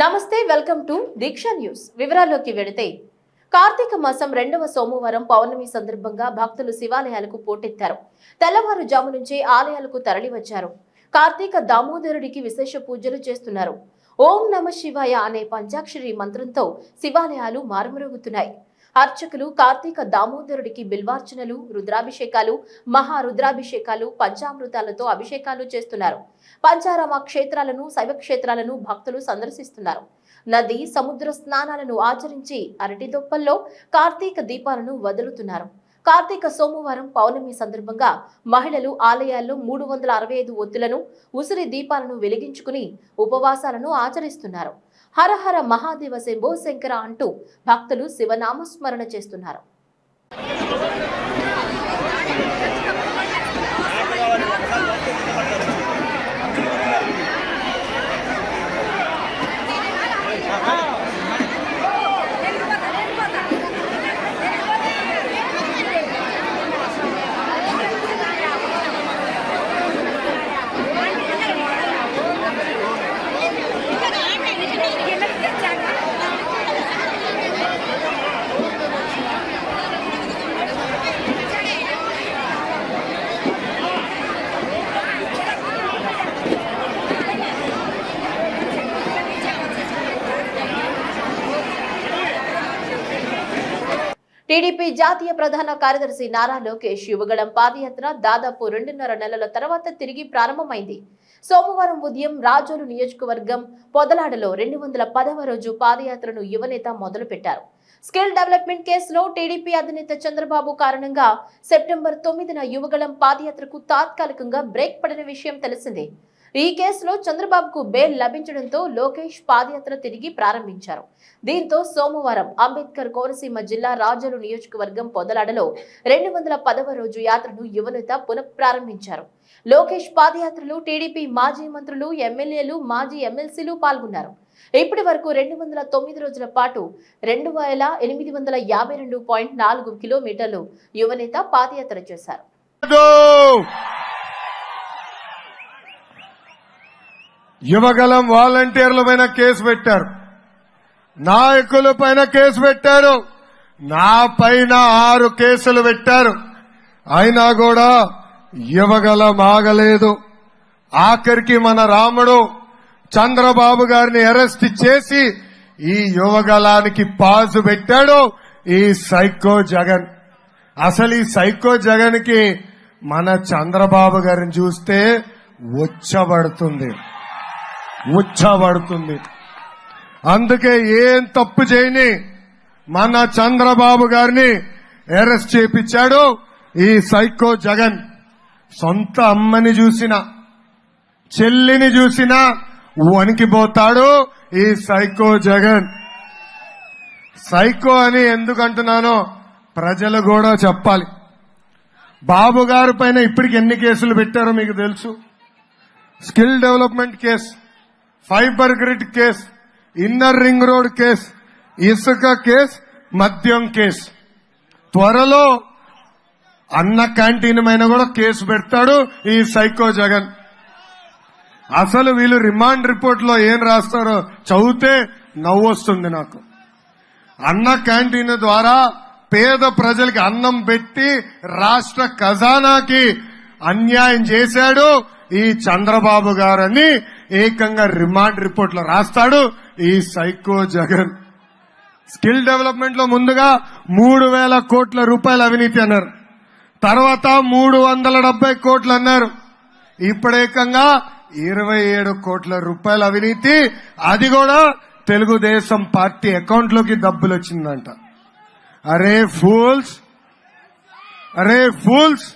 నమస్తే welcome to Deeksha news. వివరాల్లోకి వెళితే కార్తీక మాసం రెండవ సోమవారం పౌర్ణమి సందర్భంగా భక్తులు శివాలయాలకు పోటెత్తారు. తెల్లవారుజాము నుంచే ఆలయాలకు తరలివచ్చారు. కార్తీక దామోదరుడికి విశేష పూజలు చేస్తున్నారు. ఓం నమ శివాయ అనే పంచాక్షరి మంత్రంతో శివాలయాలు మారుమరుగుతున్నాయి. అర్చకులు కార్తీక దామోదరుడికి బిల్వార్చనలు రుద్రాభిషేకాలు మహా రుద్రాభిషేకాలు పంచామృతాలతో అభిషేకాలు చేస్తున్నారు. పంచారామ క్షేత్రాలను శైవ క్షేత్రాలను భక్తులు సందర్శిస్తున్నారు. నది సముద్ర స్నానాలను ఆచరించి అరటి దొప్పల్లో కార్తీక దీపాలను వదులుతున్నారు. కార్తీక సోమవారం పౌర్ణమి సందర్భంగా మహిళలు ఆలయాల్లో మూడు వందల అరవై ఐదు ఒత్తులను ఉసిరి దీపాలను వెలిగించుకుని ఉపవాసాలను ఆచరిస్తున్నారు. హర హర మహాదేవ శంభో శంకర అంటూ భక్తులు శివనామస్మరణ చేస్తున్నారు. టీడీపీ జాతీయ ప్రధాన కార్యదర్శి నారా లోకేష్ యువగళం పాదయాత్ర దాదాపు రెండున్నర నెలల తర్వాత తిరిగి ప్రారంభమైంది. సోమవారం ఉదయం రాజోలు నియోజకవర్గం పొదలాడలో రెండు వందల పదవ రోజు పాదయాత్రను యువనేత మొదలుపెట్టారు. స్కిల్ డెవలప్మెంట్ కేసులో టీడీపీ అధినేత చంద్రబాబు కారణంగా సెప్టెంబర్ తొమ్మిదిన యువగళం పాదయాత్రకు తాత్కాలికంగా బ్రేక్ పడిన విషయం తెలిసిందే. ఈ కేసులో చంద్రబాబుకు బెయిల్ లభించడంతో లోకేష్ పాదయాత్ర తిరిగి ప్రారంభించారు. దీంతో సోమవారం అంబేద్కర్ కోనసీమ జిల్లా రాజోలు నియోజకవర్గం పొదలాడలో రెండు వందల పదవ రోజు యాత్రను యువనేత పునఃప్రారంభించారు. లోకేష్ పాదయాత్రలో టీడీపీ మాజీ మంత్రులు ఎమ్మెల్యేలు మాజీ ఎమ్మెల్సీలు పాల్గొన్నారు. ఇప్పటి వరకు రెండు వందల తొమ్మిది రోజుల పాటు రెండు వేల ఎనిమిది వందల యాభై రెండు పాయింట్ నాలుగు కిలోమీటర్లు యువనేత పాదయాత్ర చేశారు. యువగలం వాలంటీర్ల పైన కేసు పెట్టారు. నాయకుల పైన కేసు పెట్టారు. నా పైన ఆరు కేసులు పెట్టారు. అయినా కూడా యువగలం ఆగలేదు. ఆఖరికి మన రాముడు చంద్రబాబు గారిని అరెస్ట్ చేసి ఈ యువగలానికి పాజు పెట్టాడు ఈ సైకో జగన్. అసలు ఈ సైకో జగన్కి మన చంద్రబాబు గారిని చూస్తే వచ్చబడుతుంది ఉచ్చబడుతుంది అందుకే ఏం తప్పు చేయని మన చంద్రబాబు గారిని అరెస్ట్ చేపించాడు ఈ సైకో జగన్. సొంత అమ్మని చూసిన చెల్లిని చూసిన వణికిపోతాడు ఈ సైకో జగన్. సైకో అని ఎందుకంటున్నానో ప్రజలు కూడా చెప్పాలి. బాబు గారి పైన ఇప్పటికి ఎన్ని కేసులు పెట్టారో మీకు తెలుసు. Skill development case. Fiber grid case inner ring road case ఇసుక కేస్ మద్యం కేస్. త్వరలో అన్న క్యాంటీన్ పైన కూడా కేసు పెడతాడు ఈ సైకో జగన్. అసలు వీళ్ళు రిమాండ్ రిపోర్ట్లో ఏం రాస్తారో చదివితే నవ్వొస్తుంది నాకు. అన్న క్యాంటీన్ ద్వారా పేద ప్రజలకి అన్నం పెట్టి రాష్ట్ర ఖజానాకి అన్యాయం చేశాడు ఈ చంద్రబాబు గారని ఏకంగా రిమాండ్ రిపోర్ట్లో రాస్తాడు ఈ సైకో జగన్. స్కిల్ డెవలప్మెంట్లో ముందుగా మూడు వేల కోట్ల రూపాయల అవినీతి అన్నారు. తర్వాత మూడు వందల డెబ్బై కోట్లు అన్నారు. ఇప్పుడేకంగా ఇరవై ఏడు కోట్ల రూపాయల అవినీతి. అది కూడా తెలుగుదేశం పార్టీ అకౌంట్లోకి డబ్బులు వచ్చిందంట. అరే ఫూల్స్! అరే ఫూల్స్!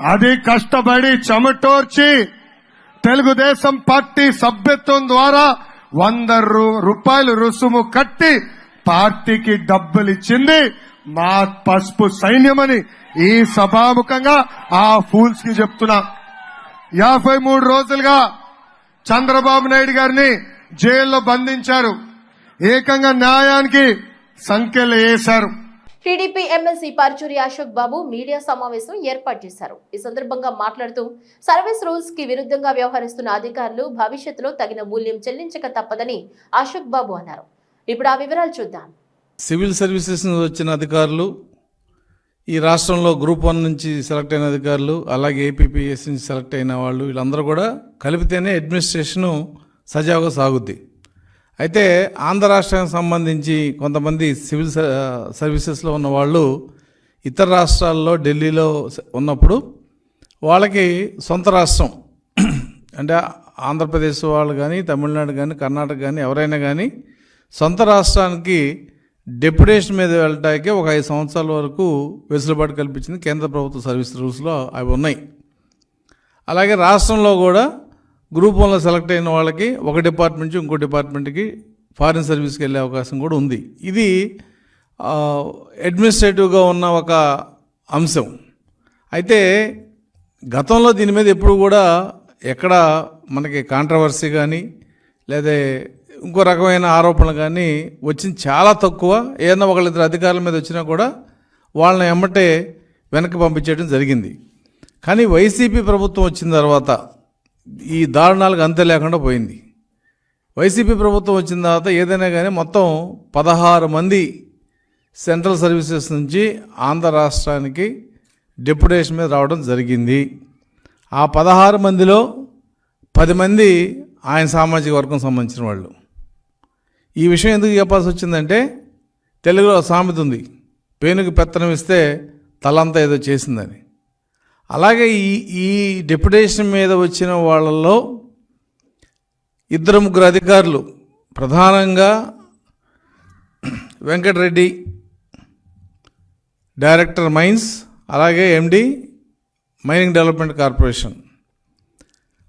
అది కష్టపడి చెమటోర్చి తెలుగుదేశం పార్టీ సభ్యత్వం ద్వారా వంద రూ- రూపాయలు రుసుము కట్టి పార్టీకి డబ్బులు ఇచ్చింది మా పసుపు సైన్యమని ఈ సభాముఖంగా ఆ ఫూల్స్కి చెప్తున్నా. యాభై మూడు రోజులుగా చంద్రబాబు నాయుడు గారిని జైల్లో బంధించారు. ఏకంగా న్యాయానికి సంఖ్యలు వేశారు. TDP MLC Paruchuri Ashok Babu media సమావేశం ఏర్పాటు చేశారు. ఈ సందర్భంగా మాట్లాడుతూ సర్వీస్ రూల్స్కి విరుద్ధంగా వ్యవహరిస్తున్న అధికారులు భవిష్యత్తులో తగిన మూల్యం చెల్లించక తప్పదని అశోక్ బాబు అన్నారు. ఇప్పుడు ఆ వివరాలు చూద్దాం. సివిల్ సర్వీసెస్ నుంచి వచ్చిన అధికారులు ఈ రాష్ట్రంలో గ్రూప్ వన్ నుంచి సెలెక్ట్ అయిన అధికారులు అలాగే ఏపీపీఎస్ నుంచి సెలెక్ట్ అయిన వాళ్ళు వీళ్ళందరూ కూడా కలిపితేనే అడ్మినిస్ట్రేషను సజావుగా సాగుద్ది. అయితే ఆంధ్ర రాష్ట్రానికి సంబంధించి కొంతమంది సివిల్ స- సర్వీసెస్లో ఉన్న వాళ్ళు ఇతర రాష్ట్రాల్లో ఢిల్లీలో ఉన్నప్పుడు వాళ్ళకి సొంత రాష్ట్రం. అంటే ఆంధ్రప్రదేశ్ వాళ్ళు కానీ తమిళనాడు కానీ కర్ణాటక కానీ ఎవరైనా కానీ సొంత రాష్ట్రానికి డెప్యుటేషన్ మీద వెళ్ళటానికి ఒక ఐదు సంవత్సరాల వరకు వెసులుబాటు కల్పించింది కేంద్ర ప్రభుత్వ సర్వీస్ రూల్స్లో అవి ఉన్నాయి. అలాగే రాష్ట్రంలో కూడా గ్రూప్ వన్లో సెలెక్ట్ అయిన వాళ్ళకి ఒక డిపార్ట్మెంట్ నుంచి ఇంకో డిపార్ట్మెంట్కి ఫారిన్ సర్వీస్కి వెళ్ళే అవకాశం కూడా ఉంది. ఇది అడ్మినిస్ట్రేటివ్గా ఉన్న ఒక అంశం. అయితే గతంలో దీని మీద ఎప్పుడు కూడా ఎక్కడ మనకి కాంట్రవర్సీ కానీ లేదా ఇంకో రకమైన ఆరోపణలు కానీ వచ్చింది చాలా తక్కువ. ఏదైనా ఒకళ్ళిద్దరు అధికారుల మీద వచ్చినా కూడా వాళ్ళని ఎమ్మటే వెనక్కి పంపించేయడం జరిగింది. కానీ వైసీపీ ప్రభుత్వం వచ్చిన తర్వాత ఈ దారుణాలకు అంతే లేకుండా పోయింది. వైసీపీ ప్రభుత్వం వచ్చిన తర్వాత ఏదైనా కానీ మొత్తం పదహారు మంది సెంట్రల్ సర్వీసెస్ నుంచి ఆంధ్ర రాష్ట్రానికి డిప్యుటేషన్ మీద రావడం జరిగింది. ఆ పదహారు మందిలో పది మంది ఆయన సామాజిక వర్గం సంబంధించిన వాళ్ళు. ఈ విషయం ఎందుకు చెప్పాల్సి వచ్చిందంటే తెలుగులో సామెత ఉంది. పేనుకి పెత్తనం ఇస్తే తలంతా ఏదో చేసిందని. అలాగే ఈ ఈ డెప్యుటేషన్ మీద వచ్చిన వాళ్ళల్లో ఇద్దరు ముగ్గురు అధికారులు ప్రధానంగా వెంకటరెడ్డి డైరెక్టర్ మైన్స్ అలాగే MD mining development corporation.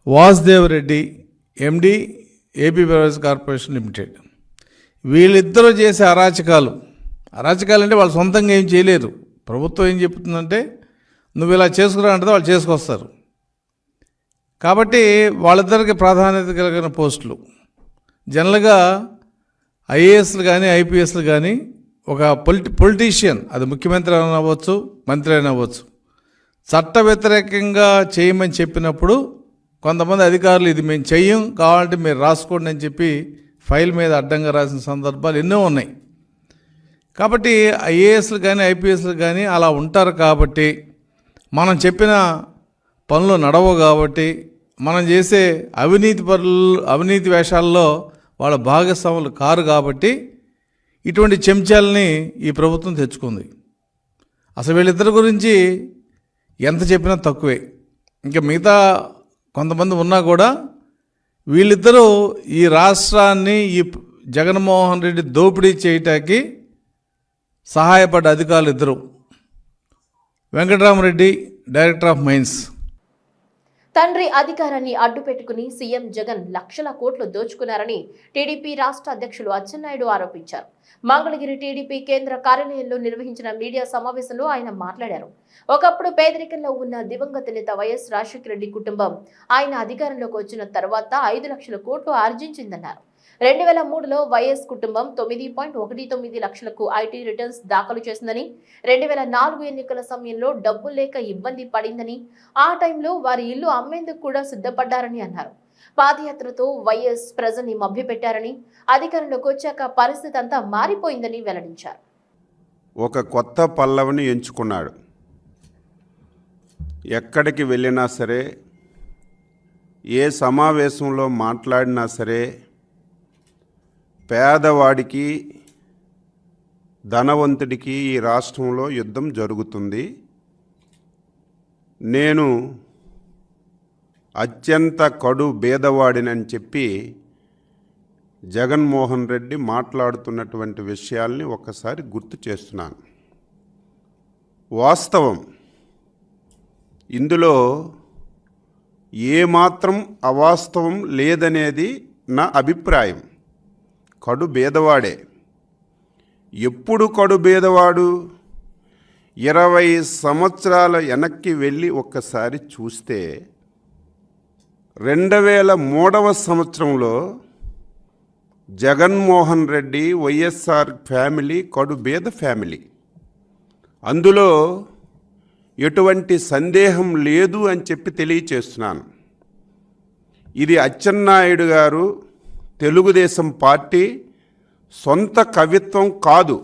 Vasudev Reddy MD AP beverage corporation limited. వీళ్ళిద్దరూ చేసే అరాచకాలు. అరాచకాలు అంటే వాళ్ళు సొంతంగా ఏం చేయలేరు. ప్రభుత్వం ఏం చెప్తుందంటే నువ్వు ఇలా చేసుకురా అంటే వాళ్ళు చేసుకొస్తారు. కాబట్టి వాళ్ళిద్దరికి ప్రాధాన్యత కలిగిన పోస్టులు. జనరల్గా ఐఏఎస్లు కానీ ఐపీఎస్లు కానీ ఒక పొలిటి పొలిటీషియన్ అది ముఖ్యమంత్రి అయినా అవ్వచ్చు మంత్రి అయినా అవ్వచ్చు. చట్ట వ్యతిరేకంగా చేయమని చెప్పినప్పుడు కొంతమంది అధికారులు ఇది మేము చెయ్యం కావాలంటే మీరు రాసుకోండి అని చెప్పి ఫైల్ మీద అడ్డంగా రాసిన సందర్భాలు ఎన్నో ఉన్నాయి. కాబట్టి ఐఏఎస్లు కానీ ఐపీఎస్లు కానీ అలా ఉంటారు కాబట్టి మనం చెప్పిన పనులు నడవవు కాబట్టి మనం చేసే అవినీతి పనులు అవినీతి వేషాల్లో వాళ్ళ భాగస్వాములు కారు కాబట్టి ఇటువంటి చెంచాలని ఈ ప్రభుత్వం తెచ్చుకుంది. అసలు వీళ్ళిద్దరి గురించి ఎంత చెప్పినా తక్కువే. ఇంకా మిగతా కొంతమంది ఉన్నా కూడా వీళ్ళిద్దరూ ఈ రాష్ట్రాన్ని ఈ జగన్మోహన్ రెడ్డి దోపిడీ చేయటానికి సహాయపడ్డ అధికారులు ఇద్దరు. Venkataramareddy director of mines. తండ్రి అధికారాన్ని అడ్డుపెట్టుకుని సీఎం జగన్ లక్షల కోట్లు దోచుకున్నారని టీడీపీ రాష్ట్ర అధ్యక్షులు అచ్చెన్నాయుడు ఆరోపించారు. మంగళగిరి టీడీపీ కేంద్ర కార్యాలయంలో నిర్వహించిన మీడియా సమావేశంలో ఆయన మాట్లాడారు. ఒకప్పుడు పేదరికంలో ఉన్న దివంగత నేత వైఎస్ రాజశేఖర రెడ్డి కుటుంబం ఆయన అధికారంలోకి వచ్చిన తర్వాత ఐదు లక్షల కోట్లు ఆర్జించిందన్నారు. రెండు వేల మూడులో వైఎస్ కుటుంబం తొమ్మిది పాయింట్ ఒకటి తొమ్మిది లక్షలకు ఐటీ రిటర్న్స్ దాఖలు చేసిందని రెండు వేల నాలుగు ఎన్నికల సమయంలో డబ్బు లేక ఇబ్బంది పడిందని ఆ టైంలో వారి ఇల్లు అమ్మేందుకు కూడా సిద్ధపడ్డారని అన్నారు. పాదయాత్రతో వైఎస్ ప్రజల్ని మభ్యపెట్టారని అధికారంలోకి వచ్చాక పరిస్థితి అంతా మారిపోయిందని వెల్లడించారు. ఒక కొత్త పల్లవిని ఎంచుకున్నాడు. ఎక్కడికి వెళ్ళినా సరే ఏ సమావేశంలో మాట్లాడినా సరే పేదవాడికి ధనవంతుడికి ఈ రాష్ట్రంలో యుద్ధం జరుగుతుంది. నేను అత్యంత కడు భేదవాడినని చెప్పి జగన్మోహన్ రెడ్డి మాట్లాడుతున్నటువంటి విషయాల్ని ఒకసారి గుర్తు చేస్తున్నాను. వాస్తవం ఇందులో ఏమాత్రం అవాస్తవం లేదనేది నా అభిప్రాయం. కడు భేదవాడే. ఎప్పుడు కడు భేదవాడు? ఇరవై సంవత్సరాల వెనక్కి వెళ్ళి ఒక్కసారి చూస్తే రెండు వేల మూడవ సంవత్సరంలో జగన్మోహన్ రెడ్డి వైఎస్ఆర్ ఫ్యామిలీ కడు భేద ఫ్యామిలీ. అందులో ఎటువంటి సందేహం లేదు అని చెప్పి తెలియచేస్తున్నాను. ఇది అచ్చెన్నాయుడు గారు తెలుగుదేశం పార్టీ సొంత కవిత్వం కాదు.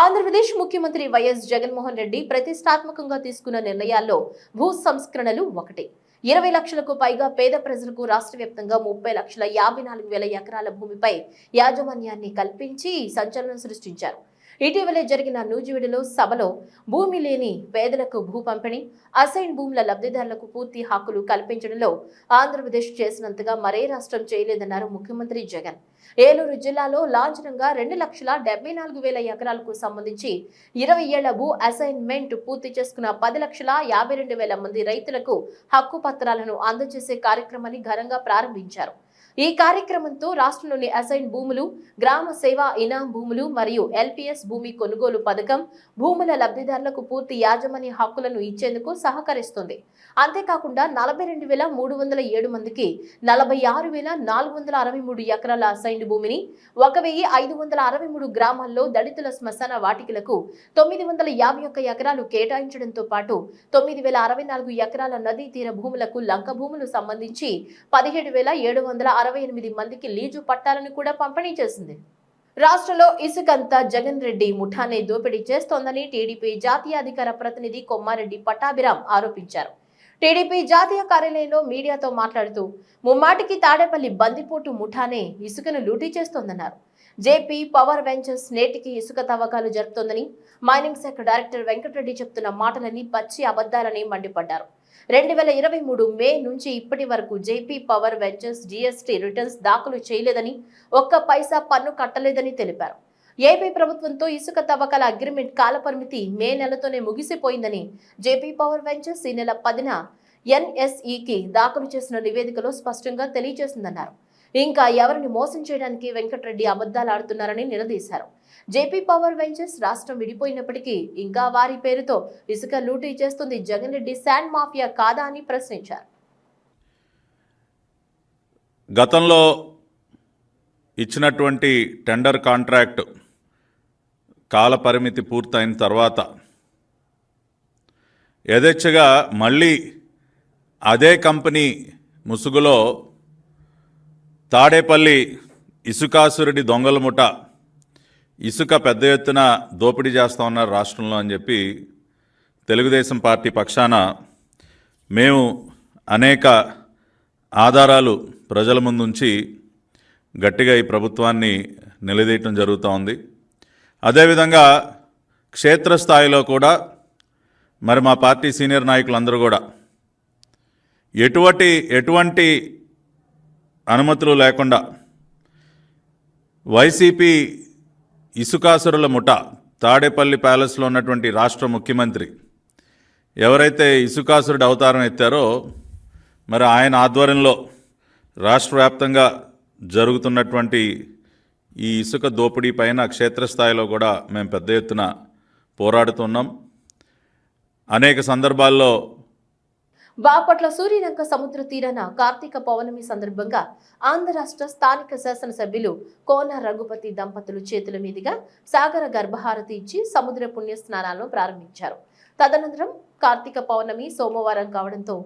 ఆంధ్రప్రదేశ్ ముఖ్యమంత్రి వైఎస్ జగన్మోహన్ రెడ్డి ప్రతిష్టాత్మకంగా తీసుకున్న నిర్ణయాల్లో భూ సంస్కరణలు ఒకటి. ఇరవై లక్షలకు పైగా పేద ప్రజలకు రాష్ట్ర వ్యాప్తంగా ముప్పై లక్షల యాభై నాలుగు వేల ఎకరాల భూమిపై యాజమాన్యాన్ని కల్పించి సంచలనం సృష్టించారు. ఇటీవలే జరిగిన నూజివీడులో సభలో భూమి లేని పేదలకు భూ పంపిణీ అసైన్ భూముల లబ్ధిదారులకు పూర్తి హక్కులు కల్పించడంలో ఆంధ్రప్రదేశ్ చేసినంతగా మరే రాష్ట్రం చేయలేదన్నారు ముఖ్యమంత్రి జగన్. ఏలూరు జిల్లాలో లాంఛనంగా రెండు లక్షల డెబ్బై నాలుగు వేల ఎకరాలకు సంబంధించి ఇరవై ఏళ్ళ భూ అసైన్మెంట్ పూర్తి చేసుకున్న పది లక్షల యాభై రెండు వేల మంది రైతులకు హక్కు పత్రాలను అందజేసే కార్యక్రమాన్ని ఘనంగా ప్రారంభించారు. ఈ కార్యక్రమంతో రాష్ట్రంలోని అసైన్ భూములు గ్రామ సేవా ఇనాం భూములు మరియు ఎల్పిఎస్ భూమి కొనుగోలు పథకం భూముల లబ్ధిదారులకు పూర్తి యాజమాన్య హక్కులను ఇచ్చేందుకు సహకరిస్తుంది. అంతేకాకుండా నలభై రెండు వేల మూడు వందల ఏడు మందికి నలభై ఆరు వేల నాలుగు వందల అరవై మూడు ఎకరాల అసైన్డ్ భూమిని ఒక వెయ్యి ఐదు వందల అరవై మూడు గ్రామాల్లో దళితుల శ్మశాన వాటికలకు తొమ్మిది వందల యాభై ఒక్క ఎకరాలు కేటాయించడంతో పాటు తొమ్మిది వేల అరవై నాలుగు ఎకరాల నదీ తీర భూములకు లంక భూములు సంబంధించి పదిహేడు వేల ఏడు వందల అరవై ఎనిమిది మందికి లీజు పట్టాలను కూడా పంపిణీ చేసింది. రాష్ట్రంలో ఇసుకంతా జగన్ రెడ్డి ముఠానే దోపిడీ చేస్తోందని టీడీపీ జాతీయ అధికార ప్రతినిధి కొమ్మారెడ్డి పట్టాభిరామ్ ఆరోపించారు. టీడీపీ జాతీయ కార్యాలయంలో మీడియాతో మాట్లాడుతూ ముమ్మాటికి తాడేపల్లి బందిపోటు ముఠానే ఇసుకను లూటీ చేస్తోందన్నారు. జేపీ పవర్ వెంచర్స్ నేటికి ఇసుక తవ్వకాలు జరుపుతోందని మైనింగ్ శాఖ డైరెక్టర్ వెంకటరెడ్డి చెప్తున్న మాటలని పచ్చి అబద్దాలని మండిపడ్డారు. రెండు వేల ఇరవై మూడు మే నుంచి ఇప్పటి వరకు JP power ventures GST returns దాఖలు చేయలేదని ఒక్క పైసా పన్ను కట్టలేదని తెలిపారు. ఏపీ ప్రభుత్వంతో ఇసుక తవ్వకాల అగ్రిమెంట్ కాలపరిమితి మే నెలతోనే ముగిసిపోయిందని జేపీ పవర్ వెంచర్స్ ఈ నెల పదిన ఎన్ఎస్ఈకి దాఖలు చేసిన నివేదికలో స్పష్టంగా తెలియజేసిందన్నారు. ఇంకా ఎవరిని మోసం చేయడానికి వెంకటరెడ్డి అబద్దాలు ఆడుతున్నారని నిలదీశారు. జేపీ పవర్ వెంచర్స్ రాష్ట్రం విడిపోయినప్పటికీ ఇంకా వారి పేరుతో ఇసుక లూటీ చేస్తుంది జగన్ రెడ్డి శాండ్ మాఫియా కాదా అని ప్రశ్నించారు. గతంలో ఇచ్చినటువంటి టెండర్ కాంట్రాక్ట్ కాలపరిమితి పూర్తయిన తర్వాత యథేచ్ఛగా మళ్ళీ అదే కంపెనీ ముసుగులో తాడేపల్లి ఇసుకాసురుడి దొంగల ముఠ. ఇసుక పెద్ద ఎత్తున దోపిడీ చేస్తా ఉన్నారు రాష్ట్రంలో అని చెప్పి తెలుగుదేశం పార్టీ పక్షాన మేము అనేక ఆధారాలు ప్రజల ముందుంచి గట్టిగా ఈ ప్రభుత్వాన్ని నిలదీయటం జరుగుతూ ఉంది. అదేవిధంగా క్షేత్రస్థాయిలో కూడా మరి మా పార్టీ సీనియర్ నాయకులందరూ కూడా ఎటువంటి ఎటువంటి అనుమతులు లేకుండా వైసీపీ ఇసుకాసురుల ముఠ తాడేపల్లి ప్యాలెస్లో ఉన్నటువంటి రాష్ట్ర ముఖ్యమంత్రి ఎవరైతే ఇసుకాసురుడు అవతారం ఎత్తారో మరి ఆయన ఆధ్వర్యంలో రాష్ట్ర వ్యాప్తంగా జరుగుతున్నటువంటి ఈ ఇసుక దోపిడీ పైన క్షేత్రస్థాయిలో కూడా మేము పెద్ద ఎత్తున పోరాడుతున్నాం. అనేక సందర్భాల్లో బాపట్ల సూర్యలంక సముద్ర తీరాన కార్తీక పౌర్ణమి సందర్భంగా ఆంధ్ర రాష్ట్ర స్థానిక శాసనసభ్యులు కోన రఘుపతి దంపతులు చేతుల మీదుగా సాగర గర్భహారతి ఇచ్చి సముద్ర పుణ్య స్నానాలను ప్రారంభించారు. తదనంతరం కార్తీక పౌర్ణమి సోమవారం కావడంతో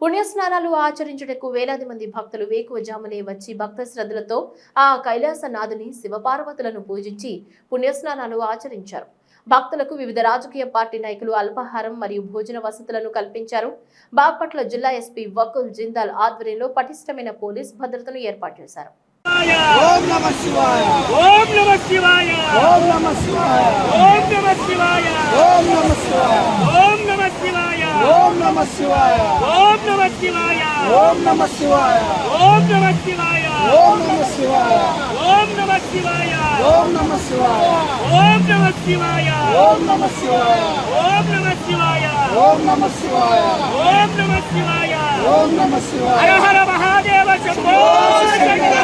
పుణ్యస్నానాలు ఆచరించుటకు వేలాది మంది భక్తులు వేకువజామునే వచ్చి భక్త శ్రద్ధలతో ఆ కైలాసనాథుని శివపార్వతులను పూజించి పుణ్యస్నానాలు ఆచరించారు. భక్తులకు వివిధ రాజకీయ పార్టీ నాయకులు అల్పాహారం మరియు భోజన వసతులను కల్పించారు బాపట్ల జిల్లా ఎస్పీ వకుల్ జిందాల్ ఆధ్వర్యంలో పటిష్టమైన పోలీస్ భద్రతను ఏర్పాటు చేశారు ఓం నమ శివాయ ఓం నమ శివాయ ఓం నమ శివాయ ఓం నమ శివాయ ఓం నమ శివాయ ఓం నమ శివాయ ఓం నమ శివాయ ఓం నమ శివాయ ఓం నమ శివాయ ఓం నమ శివాయ ఓం నమ శివాయ. ఓం నమ శివాయ. ఓం నమ శివాయ. ఓం నమ శివాయ. ఓం నమ శివాయ. ఓం నమ శివాయ. ఓం నమ శివాయ. ఓం నమ శివాయ. ఓం నమ శివాయ. హర హర మహాదేవ శంభో శంకర.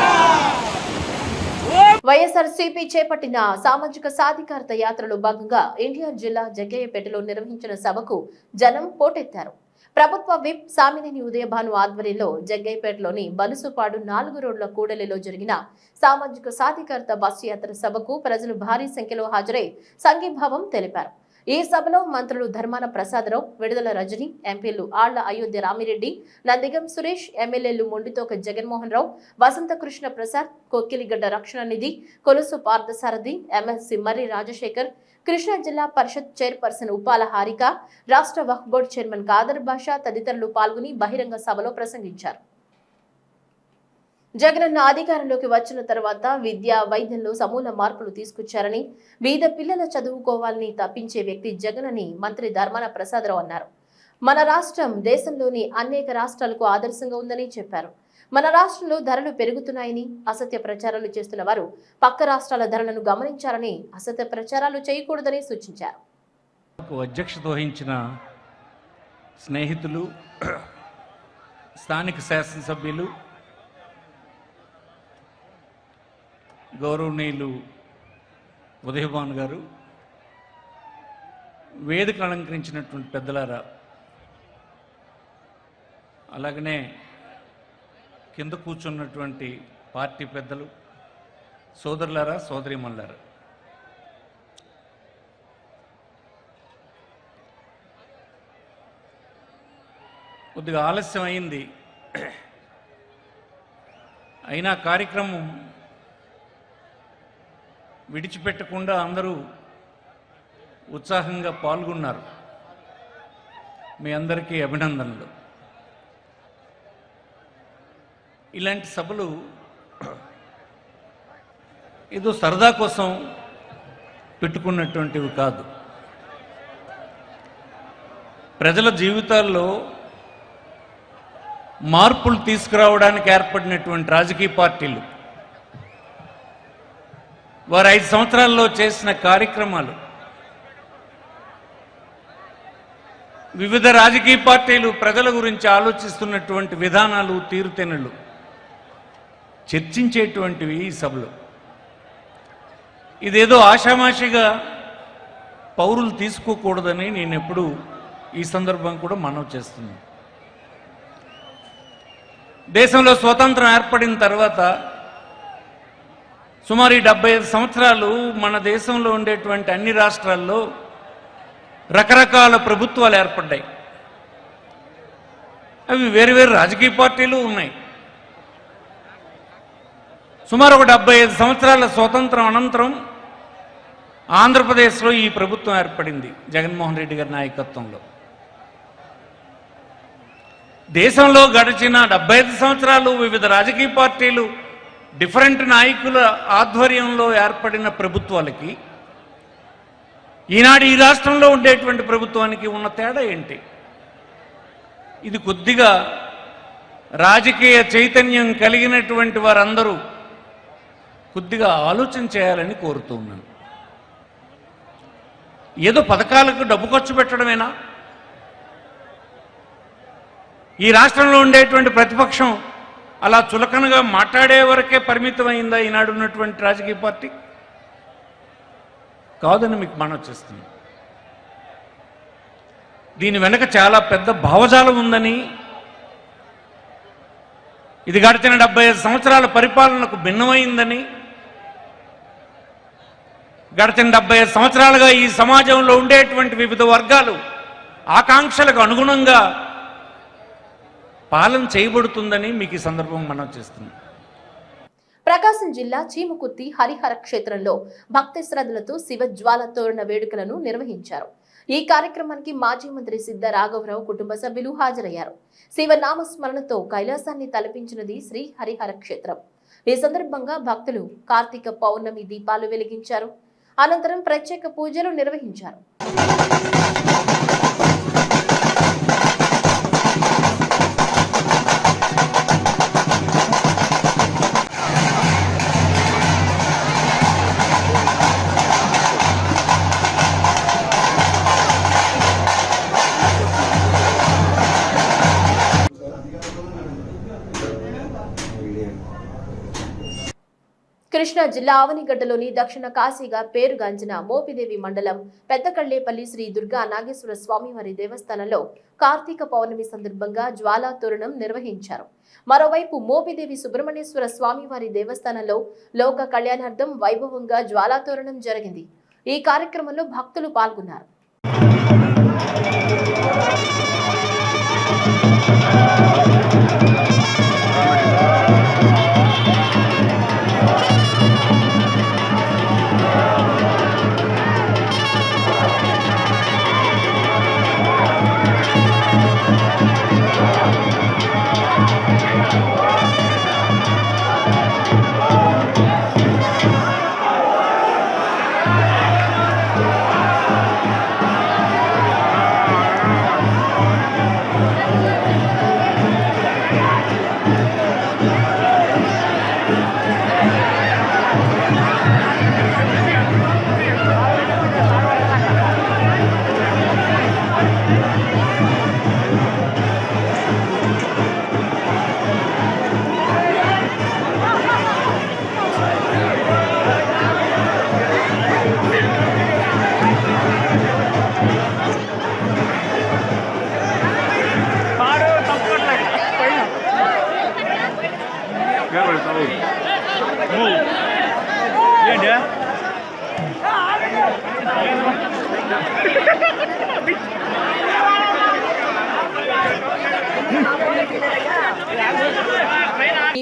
ఓం వైఎస్ఆర్ సిపి చేపట్టిన సామాజిక సాధికారత యాత్రలో భాగంగా ఎన్టీఆర్ జిల్లా జగ్గయ్యపేటలో నిర్వహించిన సభకు జనం పోటెత్తారు. ప్రభుత్వ విప్ సామినేని ఉదయభాను ఆధ్వర్యంలో జగ్గైపేటలోని బలుసుపాడు నాలుగు రోడ్ల కూడలిలో జరిగిన సామాజిక సాధికారత బస్సు యాత్ర సభకు ప్రజలు భారీ సంఖ్యలో హాజరై సంఘీభావం తెలిపారు. ఈ సభలో మంత్రులు ధర్మాన ప్రసాదరావు విడుదల రజని ఎంపీలు ఆళ్ళ అయోధ్య రామిరెడ్డి నందిగం సురేష్ ఎమ్మెల్యేలు మొండితోక జగన్మోహన్ రావు వసంత కృష్ణ ప్రసాద్ కొక్కిలిగడ్డ రక్షణ నిధి కొలుసు పార్థసారథి ఎంఎస్సి మర్రి రాజశేఖర్ కృష్ణా జిల్లా పరిషత్ చైర్పర్సన్ ఉపాల హారిక రాష్ట్ర వక్ఫ్ బోర్డు చైర్మన్ కాదర్ బాషా తదితరులు పాల్గొని బహిరంగ సభలో ప్రసంగించారు. జగనన్న అధికారంలోకి వచ్చిన తర్వాత విద్య వైద్యంలో సమూల మార్పులు తీసుకొచ్చారని బీద పిల్లల చదువుకోవాలని తప్పించే వ్యక్తి జగన్ అని మంత్రి ధర్మాన ప్రసాదరావు అన్నారు. మన రాష్ట్రం దేశంలోని అనేక రాష్ట్రాలకు ఆదర్శంగా ఉందని చెప్పారు. మన రాష్ట్రంలో ధరలు పెరుగుతున్నాయని అసత్య ప్రచారాలు చేస్తున్న వారు పక్క రాష్ట్రాల ధరలను గమనించాలని అసత్య ప్రచారాలు చేయకూడదని సూచించారు. అధ్యక్షత వహించిన స్నేహితులు స్థానిక శాసనసభ్యులు గౌరవనీయులు ఉదయభాన్ గారు వేదిక అలంకరించినటువంటి పెద్దలారా అలాగనే కింద కూర్చున్నటువంటి పార్టీ పెద్దలు సోదరులారా సోదరిమల్లారా కొద్దిగా ఆలస్యం అయింది. అయినా కార్యక్రమం విడిచిపెట్టకుండా అందరూ ఉత్సాహంగా పాల్గొన్నారు. మీ అందరికీ అభినందనలు. ఇలాంటి సభలు ఏదో సరదా కోసం పెట్టుకున్నటువంటివి కాదు. ప్రజల జీవితాల్లో మార్పులు తీసుకురావడానికి ఏర్పడినటువంటి రాజకీయ పార్టీలు వారు ఐదు సంవత్సరాల్లో చేసిన కార్యక్రమాలు వివిధ రాజకీయ పార్టీలు ప్రజల గురించి ఆలోచిస్తున్నటువంటి విధానాలు తీరుతెనులు చర్చించేటువంటివి ఈ సభలు. ఇదేదో ఆషామాషిగా పౌరులు తీసుకోకూడదని నేను ఎప్పుడు ఈ సందర్భం కూడా మనవి చేస్తున్నాను. దేశంలో స్వతంత్రం ఏర్పడిన తర్వాత సుమారు ఈ డెబ్బై ఐదు సంవత్సరాలు మన దేశంలో ఉండేటువంటి అన్ని రాష్ట్రాల్లో రకరకాల ప్రభుత్వాలు ఏర్పడ్డాయి. అవి వేరు వేరు రాజకీయ పార్టీలు ఉన్నాయి. సుమారు ఒక డెబ్బై ఐదు సంవత్సరాల స్వతంత్రం అనంతరం ఆంధ్రప్రదేశ్లో ఈ ప్రభుత్వం ఏర్పడింది జగన్మోహన్ రెడ్డి గారి నాయకత్వంలో. దేశంలో గడిచిన డెబ్బై ఐదు సంవత్సరాలు వివిధ రాజకీయ పార్టీలు డిఫరెంట్ నాయకుల ఆధ్వర్యంలో ఏర్పడిన ప్రభుత్వాలకి ఈనాడు ఈ రాష్ట్రంలో ఉండేటువంటి ప్రభుత్వానికి ఉన్న తేడా ఏంటి? ఇది కొద్దిగా రాజకీయ చైతన్యం కలిగినటువంటి వారందరూ కొద్దిగా ఆలోచన చేయాలని కోరుతూ ఉన్నాను. ఏదో పథకాలకు డబ్బు ఖర్చు పెట్టడమేనా? ఈ రాష్ట్రంలో ఉండేటువంటి ప్రతిపక్షం అలా చులకనగా మాట్లాడే వరకే పరిమితమైందా ఈనాడు ఉన్నటువంటి రాజకీయ పార్టీ? కాదని మీకు మనం చేస్తుంది దీని వెనక చాలా పెద్ద భావజాలం ఉందని ఇది గడిచిన డెబ్బై ఐదు సంవత్సరాల పరిపాలనకు భిన్నమైందని గడిచిన డెబ్బై సంవత్సరాలుగా ఈ సమాజంలో ఉండేటువంటి వివిధ వర్గాలు ఆకాంక్షలకు అనుగుణంగా పాలన చేయబడుతుందని మీకు ఈ సందర్భం మనం చేస్తున్నాం. ప్రకాశం జిల్లా చీమకుర్తి హరిహర క్షేత్రంలో భక్తి శ్రద్ధలతో శివజ్వాల తోరణ వేడుకలను నిర్వహించారు. ఈ కార్యక్రమానికి మాజీ మంత్రి సిద్ధ రాఘవరావు కుటుంబ సభ్యులు హాజరయ్యారు. శివనామస్మరణతో కైలాసాన్ని తలపించినది శ్రీ హరిహర క్షేత్రం. ఈ సందర్భంగా భక్తులు కార్తీక పౌర్ణమి దీపాలు వెలిగించారు. అనంతరం ప్రత్యేక పూజలు నిర్వహించారు. కృష్ణా జిల్లా ఆవనిగడ్డలోని దక్షిణ కాశీగా పేరుగాంచిన మోపిదేవి మండలం పెద్దకళ్ళేపల్లి శ్రీ దుర్గా నాగేశ్వర స్వామివారి దేవస్థానంలో కార్తీక పౌర్ణమి సందర్భంగా జ్వాలా తోరణం నిర్వహించారు. మరోవైపు మోపిదేవి సుబ్రహ్మణ్యేశ్వర స్వామివారి దేవస్థానంలో లోక కళ్యాణార్థం వైభవంగా జ్వాలా తోరణం జరిగింది. ఈ కార్యక్రమంలో భక్తులు పాల్గొన్నారు. ఈ